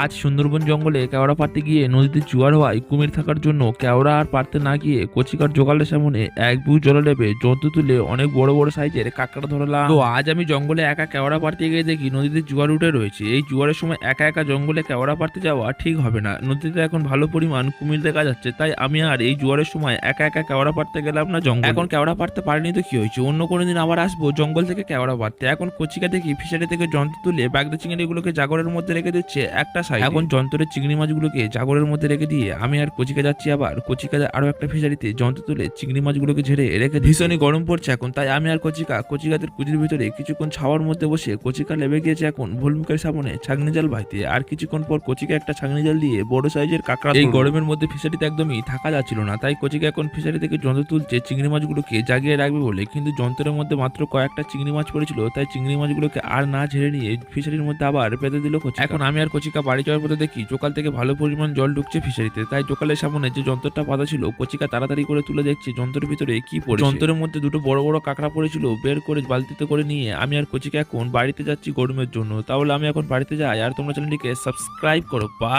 আজ সুন্দরবন জঙ্গলে কেওড়া পাড়তে গিয়ে নদীতে জোয়ার হওয়ায় কুমির থাকার জন্য কেওড়া আর পারতে না গিয়ে কচিকার জোগালের সামনে এক বু জলে নেবে জন্তু তুলে অনেক বড় বড় সাইজের কাঁকড়া ধরলাম। তো আজ আমি জঙ্গলে একা কেওড়া পাড়তে গিয়ে দেখি নদীতে জোয়ার উঠে রয়েছে। এই জোয়ারের সময় একা একা জঙ্গলে কেওড়া পাড়তে যাওয়া ঠিক হবে না। নদীতে এখন ভালো পরিমাণ কুমির দেখা যাচ্ছে, তাই আমি আর এই জোয়ারের সময় একা একা কেওড়া পাড়তে গেলাম না জঙ্গল। এখন কেওড়া পাড়তে পারিনি তো কি হয়েছে? অন্য কোনো দিন আবার আসব জঙ্গল থেকে কেওড়া পাড়তে। এখন কচিকা দেখি ফিশারি থেকে যন্ত্র তুলে বাগদা চিংড়িগুলোকে জাগরের মধ্যে রেখে দিচ্ছে। একটা সাইড। এখন যন্ত্রের চিংড়ি মাছগুলোকে জাগরের মধ্যে রেখে দিয়ে আমি আর কচিকা যাচ্ছি আবার। কচিকা আরও একটা ফিশারিতে যন্ত্র তুলে চিংড়ি মাছগুলোকে ঝেড়ে রেখে ভীষণই গরম পড়ছে এখন তাই আমি আর কচিকা কচিকাদের কুচির ভিতরে কিছুক্ষণ ছাওয়ার মধ্যে বসে কচিকা লেবে গিয়েছে এখন ভুলমুখের সামনে ছাগনি জাল বাইতে আর কিছুক্ষণ পর কচিকা একটা ছাগনি জাল দিয়ে বড় সাইজের কাঁকড়া এই গরমের মধ্যে ফিশারিতে একদমই থাকা যাচ্ছিল না তাই কচিকা এখন ফিশারি থেকে যন্ত্র তুলছে চিংড়ি মাছগুলোকে জাগিয়ে রাখবে বলে। কিন্তু যন্ত্রের মধ্যে মাত্র কয়েকটা চিংড়ি মাছ পড়েছিল তাই চিংড়ি মাছগুলোকে আর না ঝেড়ে নিয়ে ফিশারির মধ্যে আবার পেতে দিল কচিকা। এখন আমি আর কচিকা বাড়ি যাওয়ার পথে দেখি জোকাল থেকে ভালো পরিমাণ জল ঢুকছে ফিশারিতে। তাই জোকালের সামনে যে যন্ত্রটা বাঁধা ছিল, কচিকা তাড়াতাড়ি করে তুলে দেখছি যন্ত্রের ভিতরে কি পড়ে যন্ত্রের মধ্যে দুটো বড় বড় কাঁকড়া পড়েছিল, বের করে বালতিতে করে নিয়ে আমি আর কচিকা এখন বাড়িতে যাচ্ছি গরমের জন্য। তাহলে আমি এখন বাড়িতে যাই, আর তোমরা চ্যানেলটিকে সাবস্ক্রাইব করো। বা